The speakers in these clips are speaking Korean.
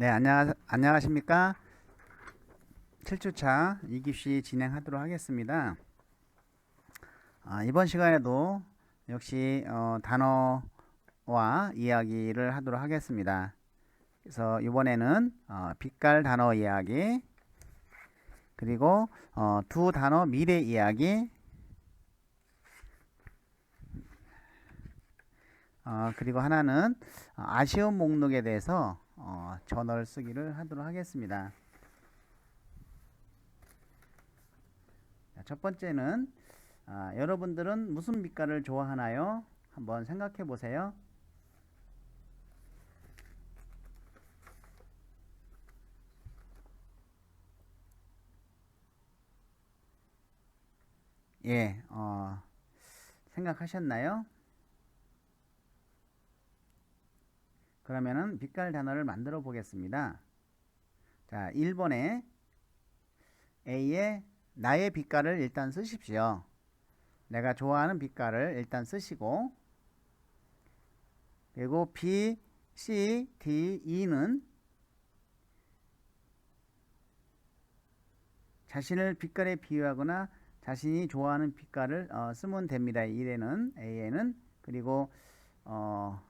네, 안녕, 안녕하십니까? 7주차 2기시 진행하도록 하겠습니다. 아, 이번 시간에도 역시 어, 단어와 이야기를 하도록 하겠습니다. 그래서 이번에는 어, 빛깔 단어 이야기, 그리고 어, 두 단어 미래 이야기, 어, 그리고 하나는 어, 아쉬운 목록에 대해서 어, 전어를 쓰기를 하도록 하겠습니다. 자, 첫 번째는 아, 여러분들은 무슨 빛깔을 좋아하나요? 한번 생각해 보세요. 예, 어, 생각하셨나요? 그러면은 빛깔 단어를 만들어 보겠습니다. 자, 1번에 A에 나의 빛깔을 일단 쓰십시오. 내가 좋아하는 빛깔을 일단 쓰시고 그리고 B, C, D, E는 자신을 빛깔에 비유하거나 자신이 좋아하는 빛깔을 어, 쓰면 됩니다. 1에는 A에는 그리고 어,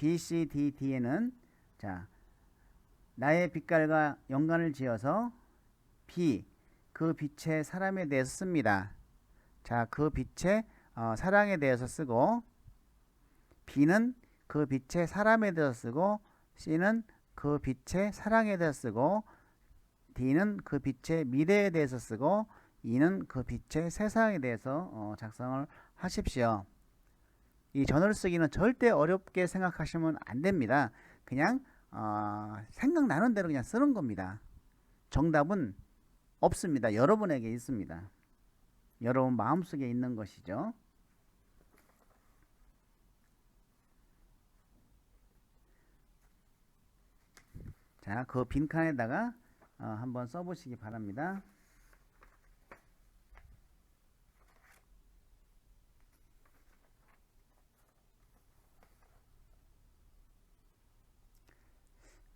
B, C, D, D에는 자 나의 빛깔과 연관을 지어서 B 그 빛의 사람에 대해서 씁니다. 자, 그 빛의 어, 사랑에 대해서 쓰고 B는 그 빛의 사람에 대해서 쓰고 C는 그 빛의 사랑에 대해서 쓰고 D는 그 빛의 미래에 대해서 쓰고 E는 그 빛의 세상에 대해서 어, 작성을 하십시오. 이 전어를 쓰기는 절대 어렵게 생각하시면 안 됩니다. 그냥 어, 생각나는 대로 그냥 쓰는 겁니다. 정답은 없습니다. 여러분에게 있습니다. 여러분 마음속에 있는 것이죠. 자, 그 빈칸에다가 어, 한번 써보시기 바랍니다.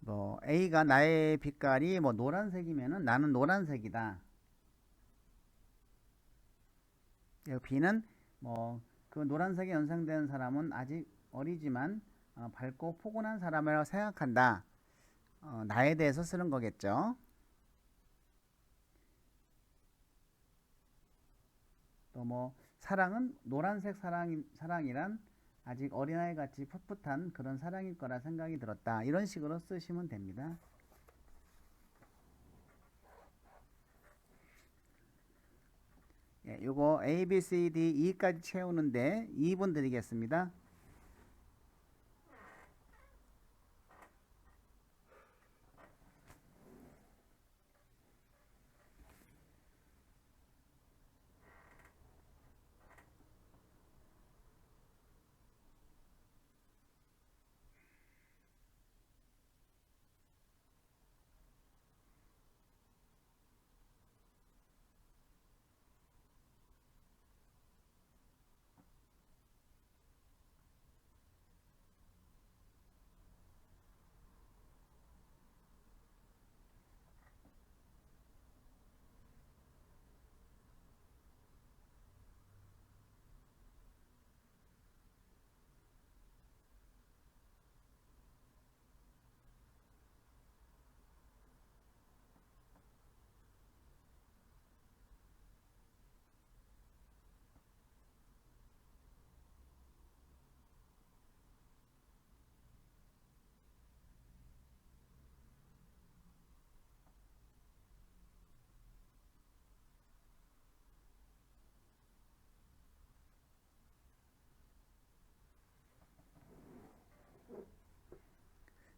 뭐 A가 나의 빛깔이 뭐 노란색이면은 나는 노란색이다. B는 뭐 그 노란색에 연상되는 사람은 아직 어리지만 어, 밝고 포근한 사람이라고 생각한다. 어, 나에 대해서 쓰는 거겠죠. 또 뭐 사랑은 노란색 사랑 사랑이란 아직 어린아이 같이 풋풋한 그런 사랑일 거라 생각이 들었다. 이런 식으로 쓰시면 됩니다. 예, 요거 A, B, C, D, E까지 채우는데 2분 드리겠습니다.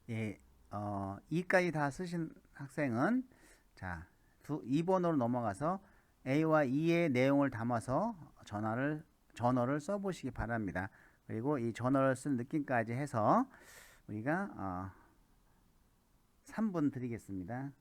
예, 어, 2까지 다 쓰신 학생은 자, 두, 2번으로 넘어가서 A와 E의 내용을 담아서 전화를 전어를 써보시기 바랍니다. 그리고 이 전어를 쓴 느낌까지 해서 우리가 어, 3분 드리겠습니다.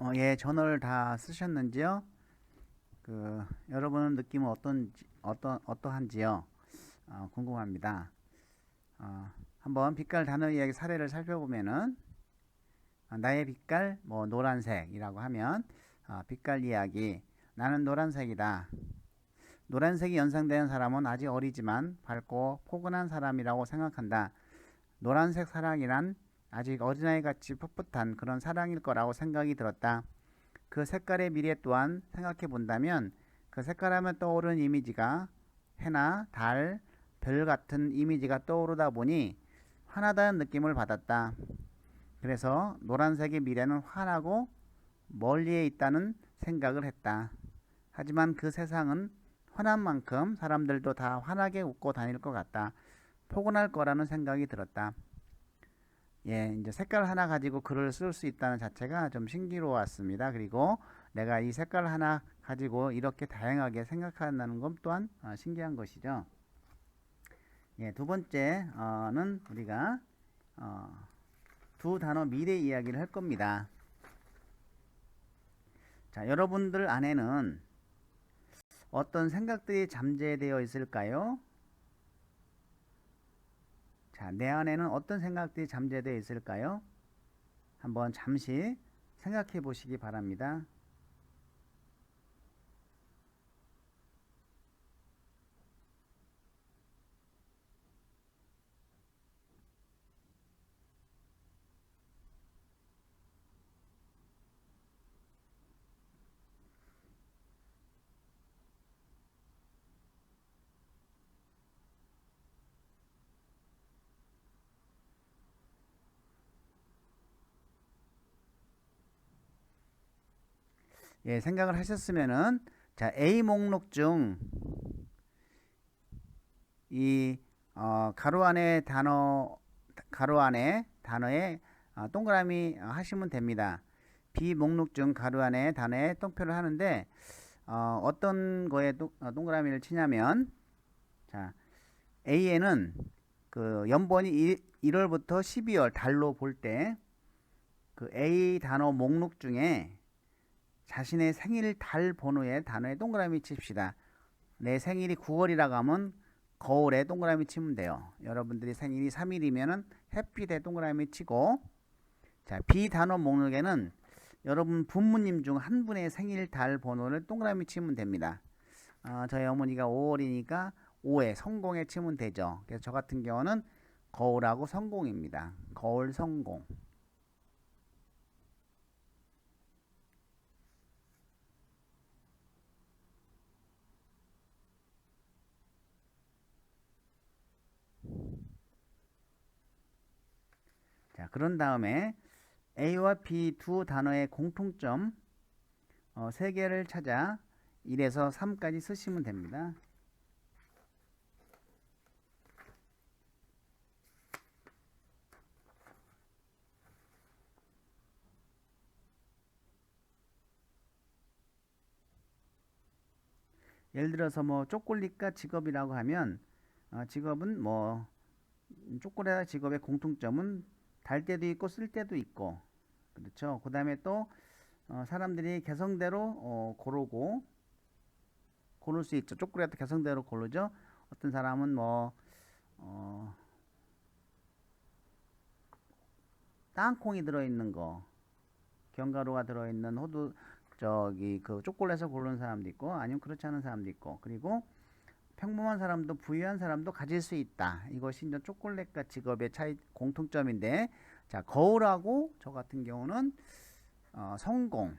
어, 예, 전월 다 쓰셨는지요? 그 여러분은 느낌은 어떤 어떤 어떠한지요? 어, 궁금합니다. 어, 한번 빛깔 단어 이야기 사례를 살펴보면은 어, 나의 빛깔 뭐 노란색이라고 하면 어, 빛깔 이야기 나는 노란색이다. 노란색이 연상되는 사람은 아직 어리지만 밝고 포근한 사람이라고 생각한다. 노란색 사랑이란 아직 어린아이 같이 풋풋한 그런 사랑일 거라고 생각이 들었다. 그 색깔의 미래 또한 생각해 본다면 그 색깔 하면 떠오르는 이미지가 해나 달, 별 같은 이미지가 떠오르다 보니 환하다는 느낌을 받았다. 그래서 노란색의 미래는 환하고 멀리에 있다는 생각을 했다. 하지만 그 세상은 환한 만큼 사람들도 다 환하게 웃고 다닐 것 같다. 포근할 거라는 생각이 들었다. 예, 이제 색깔 하나 가지고 글을 쓸 수 있다는 자체가 좀 신기로웠습니다. 그리고 내가 이 색깔 하나 가지고 이렇게 다양하게 생각한다는 것 또한 어, 신기한 것이죠. 예, 두 번째는 우리가 어, 두 단어 미래 이야기를 할 겁니다. 자, 여러분들 안에는 어떤 생각들이 잠재되어 있을까요? 자, 내 안에는 어떤 생각들이 잠재되어 있을까요? 한번 잠시 생각해 보시기 바랍니다. 예, 생각을 하셨으면은 자, A 목록 중 이 어, 가로 안에 단어 가로 안에 단어에 어, 동그라미 하시면 됩니다. B 목록 중 가로 안에 단어에 똥표를 하는데 어, 어떤 거에 동, 어, 동그라미를 치냐면 자, A에는 그 연번이 1, 1월부터 12월 달로 볼 때 그 A 단어 목록 중에 자신의 생일 달 번호의 단어에 동그라미 칩시다. 내 생일이 9월이라고 하면 거울에 동그라미 치면 돼요. 여러분들이 생일이 3일이면은 햇빛에 동그라미 치고 자, B 단어 목록에는 여러분 부모님 중 한 분의 생일 달 번호를 동그라미 치면 됩니다. 어, 저희 어머니가 5월이니까 5에 성공에 치면 되죠. 그래서 저 같은 경우는 거울하고 성공입니다. 거울 성공. 자, 그런 다음에 A와 B 두 단어의 공통점 어, 세 개를 찾아 1에서 3까지 쓰시면 됩니다. 예를 들어서 뭐 초콜릿과 직업이라고 하면 어, 직업은 뭐 초콜릿과 직업의 공통점은 달 때도 있고 쓸 때도 있고 그렇죠. 그 다음에 또 어, 사람들이 개성대로 어, 고르고 고를 수 있죠. 초콜릿도 개성대로 고르죠. 어떤 사람은 뭐 어, 땅콩이 들어있는 거, 견과류가 들어있는 호두 저기 그 초콜릿을 고르는 사람도 있고 아니면 그렇지 않은 사람도 있고 그리고 평범한 사람도 부유한 사람도 가질 수 있다. 이것이 이제 초콜릿과 직업의 차이 공통점인데 자 거울하고 저 같은 경우는 어, 성공의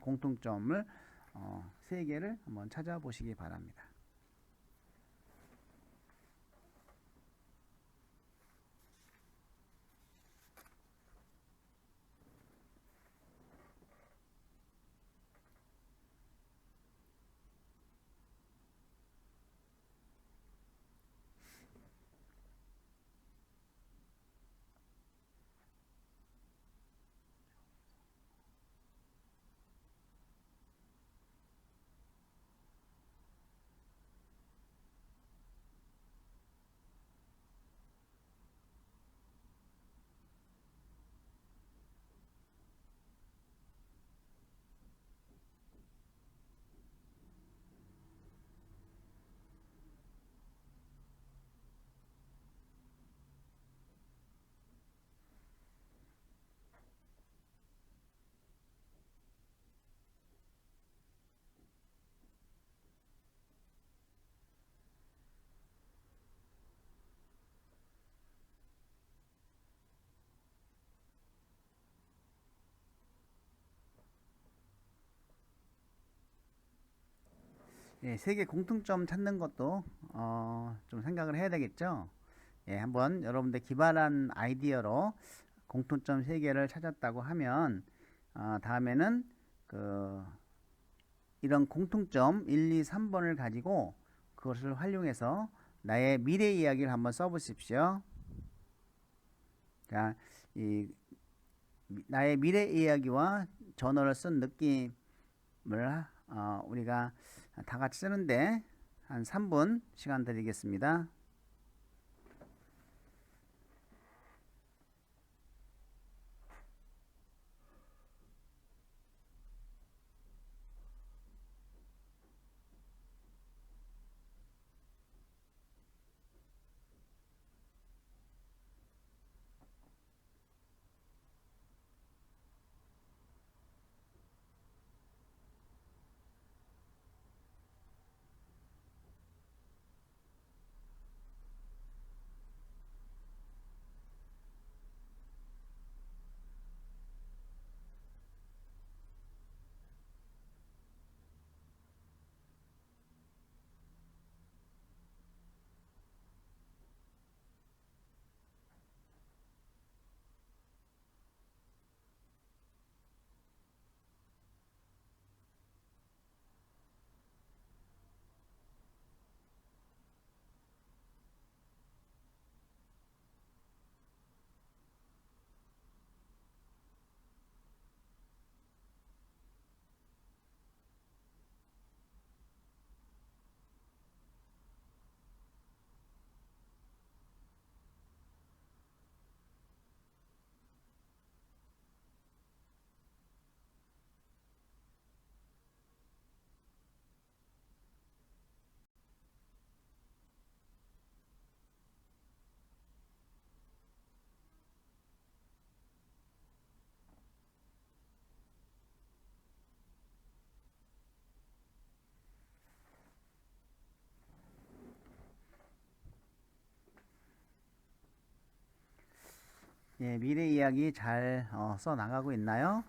공통점을 어, 세 개를 한번 찾아보시기 바랍니다. 예, 세계 공통점 찾는 것도 어, 좀 생각을 해야 되겠죠. 예, 한번 여러분들 기발한 아이디어로 공통점 세 개를 찾았다고 하면 어, 다음에는 그 이런 공통점 1, 2, 3번을 가지고 그것을 활용해서 나의 미래 이야기를 한번 써보십시오. 자, 이 미- 나의 미래 이야기와 전어를 쓴 느낌을 어, 우리가 다 같이 쓰는데 한 3분 시간 드리겠습니다. 예, 미래 이야기 잘 어, 써 나가고 있나요?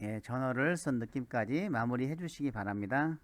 예, 전어를 쓴 느낌까지 마무리해 주시기 바랍니다.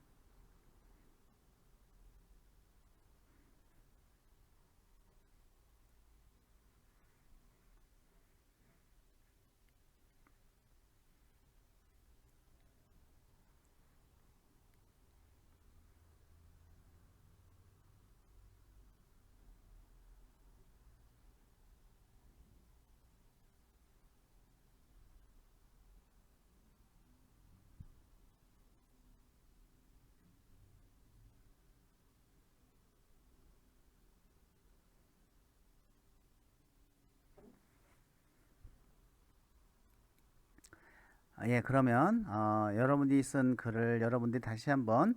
예, 그러면 어, 여러분들이 쓴 글을 여러분들이 다시 한번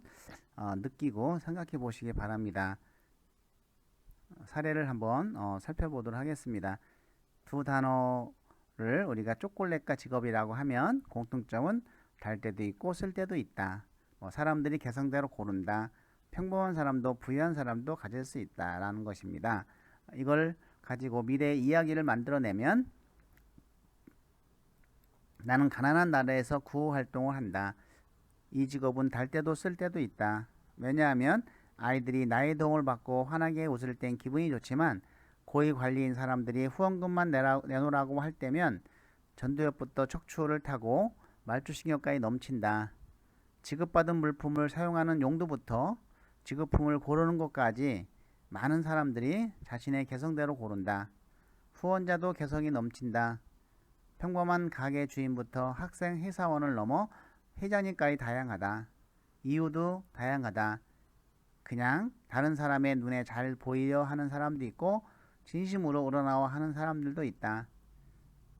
어, 느끼고 생각해 보시기 바랍니다. 사례를 한번 어, 살펴보도록 하겠습니다. 두 단어를 우리가 초콜릿과 직업이라고 하면 공통점은 달 때도 있고 쓸 때도 있다. 뭐 사람들이 개성대로 고른다. 평범한 사람도 부유한 사람도 가질 수 있다라는 것입니다. 이걸 가지고 미래 이야기를 만들어내면 나는 가난한 나라에서 구호 활동을 한다. 이 직업은 달 때도 쓸 때도 있다. 왜냐하면 아이들이 나의 도움을 받고 환하게 웃을 땐 기분이 좋지만 고위 관리인 사람들이 후원금만 내라, 내놓으라고 할 때면 전두엽부터 척추를 타고 말주신경까지 넘친다. 지급받은 물품을 사용하는 용도부터 지급품을 고르는 것까지 많은 사람들이 자신의 개성대로 고른다. 후원자도 개성이 넘친다. 평범한 가게 주인부터 학생 회사원을 넘어 회장님까지 다양하다. 이유도 다양하다. 그냥 다른 사람의 눈에 잘 보이려 하는 사람도 있고 진심으로 우러나와 하는 사람들도 있다.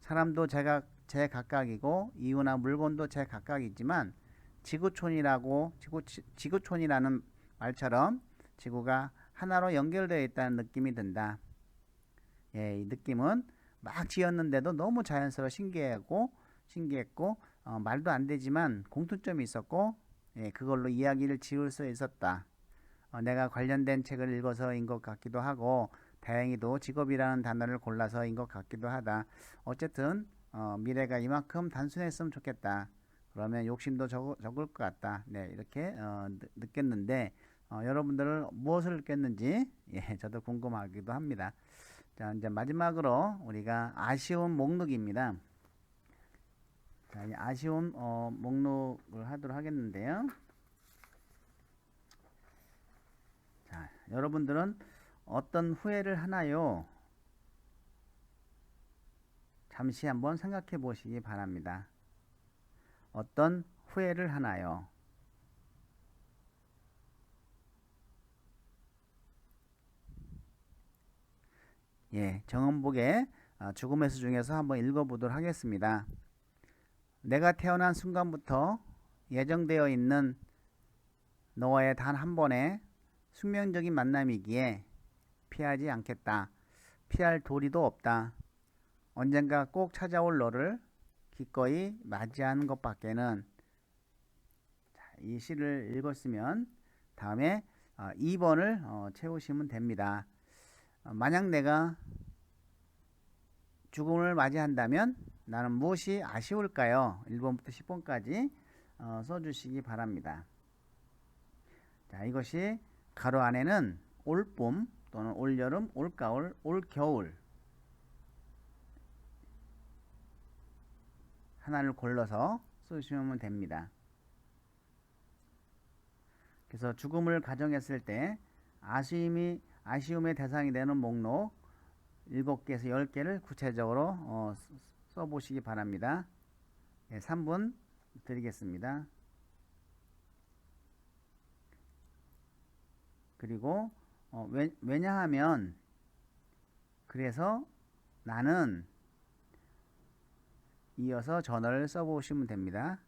사람도 제가 제 각각이고 이유나 물건도 제 각각이지만 지구촌이라고 지구 지구촌이라는 말처럼 지구가 하나로 연결되어 있다는 느낌이 든다. 예, 이 느낌은 막 지었는데도 너무 자연스러워 신기하고 신기했고 어, 말도 안 되지만 공통점이 있었고 예, 그걸로 이야기를 지을 수 있었다. 어, 내가 관련된 책을 읽어서인 것 같기도 하고 다행히도 직업이라는 단어를 골라서인 것 같기도 하다. 어쨌든 어, 미래가 이만큼 단순했으면 좋겠다. 그러면 욕심도 적, 적을 것 같다. 네, 이렇게 어, 느, 느꼈는데 어, 여러분들은 무엇을 느꼈는지 예, 저도 궁금하기도 합니다. 자, 이제 마지막으로 우리가 아쉬운 목록입니다. 자, 이 아쉬운 어, 목록을 하도록 하겠는데요. 자, 여러분들은 어떤 후회를 하나요? 잠시 한번 생각해 보시기 바랍니다. 어떤 후회를 하나요? 예, 정은복의 아, 죽음의 수 중에서 한번 읽어보도록 하겠습니다. 내가 태어난 순간부터 예정되어 있는 너와의 단 한 번의 숙명적인 만남이기에 피하지 않겠다. 피할 도리도 없다. 언젠가 꼭 찾아올 너를 기꺼이 맞이하는 것밖에는 이 시를 읽었으면 다음에 2번을 어, 어, 채우시면 됩니다. 어, 만약 내가 죽음을 맞이한다면 나는 무엇이 아쉬울까요? 1번부터 10번까지 써주시기 바랍니다. 자, 이것이 가로 안에는 올봄 또는 올여름, 올가을, 올겨울 하나를 골라서 쓰시면 됩니다. 그래서 죽음을 가정했을 때 아쉬움이 아쉬움의 대상이 되는 목록 7개에서 10개를 구체적으로 어, 써보시기 바랍니다. 네, 3분 드리겠습니다. 그리고 어, 왜, 왜냐하면 그래서 나는 이어서 전어를 써보시면 됩니다.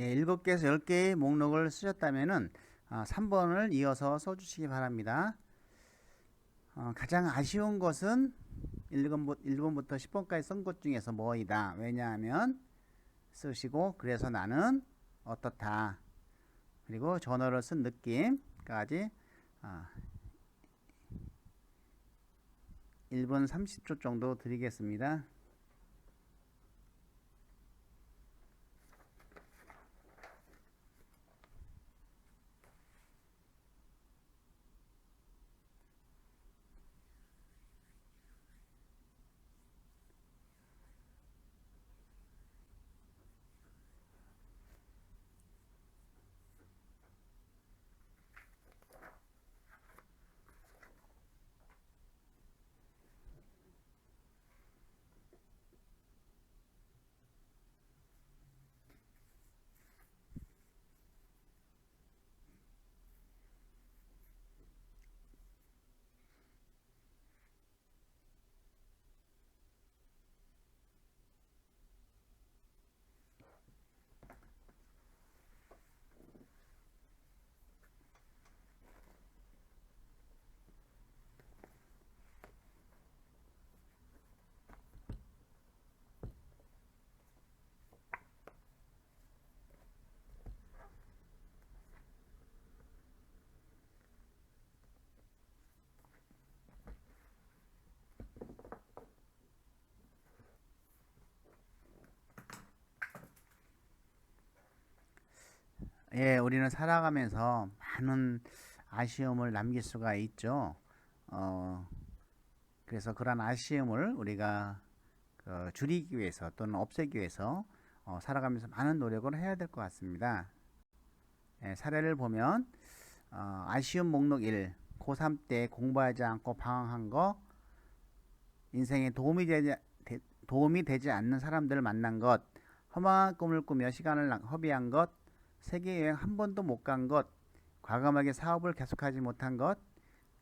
예, 7개에서 10개의 목록을 쓰셨다면은 아, 3번을 이어서 써주시기 바랍니다. 어, 가장 아쉬운 것은 1번, 1번부터 10번까지 쓴 것 중에서 뭐이다. 왜냐하면 쓰시고 그래서 나는 어떻다. 그리고 전어를 쓴 느낌까지 아, 1분 30초 정도 드리겠습니다. 예, 우리는 살아가면서 많은 아쉬움을 남길 수가 있죠. 어, 그래서 그런 아쉬움을 우리가 그 줄이기 위해서 또는 없애기 위해서 어, 살아가면서 많은 노력을 해야 될 것 같습니다. 예, 사례를 보면 어, 아쉬움 목록 1 고3 때 공부하지 않고 방황한 거 인생에 도움이 되지, 되, 도움이 되지 않는 사람들을 만난 것 허망한 꿈을 꾸며 시간을 낭- 허비한 것 세계 여행 한 번도 못 간 것 과감하게 사업을 계속하지 못한 것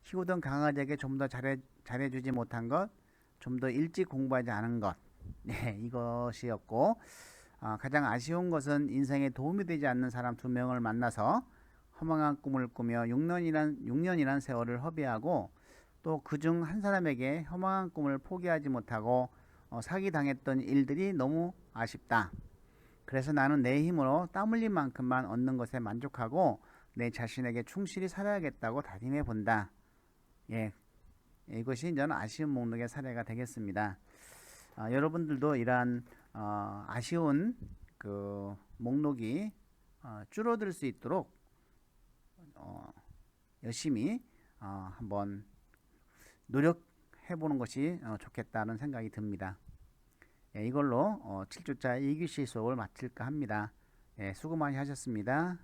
키우던 강아지에게 좀 더 잘해, 잘해주지 못한 것 좀 더 일찍 공부하지 않은 것 네, 이것이었고 아, 가장 아쉬운 것은 인생에 도움이 되지 않는 사람 두 명을 만나서 허망한 꿈을 꾸며 6년이란 6년이란 세월을 허비하고 또 그 중 한 사람에게 허망한 꿈을 포기하지 못하고 어, 사기 당했던 일들이 너무 아쉽다. 그래서 나는 내 힘으로 땀 흘린 만큼만 얻는 것에 만족하고 내 자신에게 충실히 살아야겠다고 다짐해 본다. 예, 이것이 저는 아쉬운 목록의 사례가 되겠습니다. 아, 여러분들도 이러한 어, 아쉬운 그 목록이 어, 줄어들 수 있도록 어, 열심히 어, 한번 노력해 보는 것이 어, 좋겠다는 생각이 듭니다. 예, 이걸로 어, 7주차 2교시 수업을 마칠까 합니다. 예, 수고 많이 하셨습니다.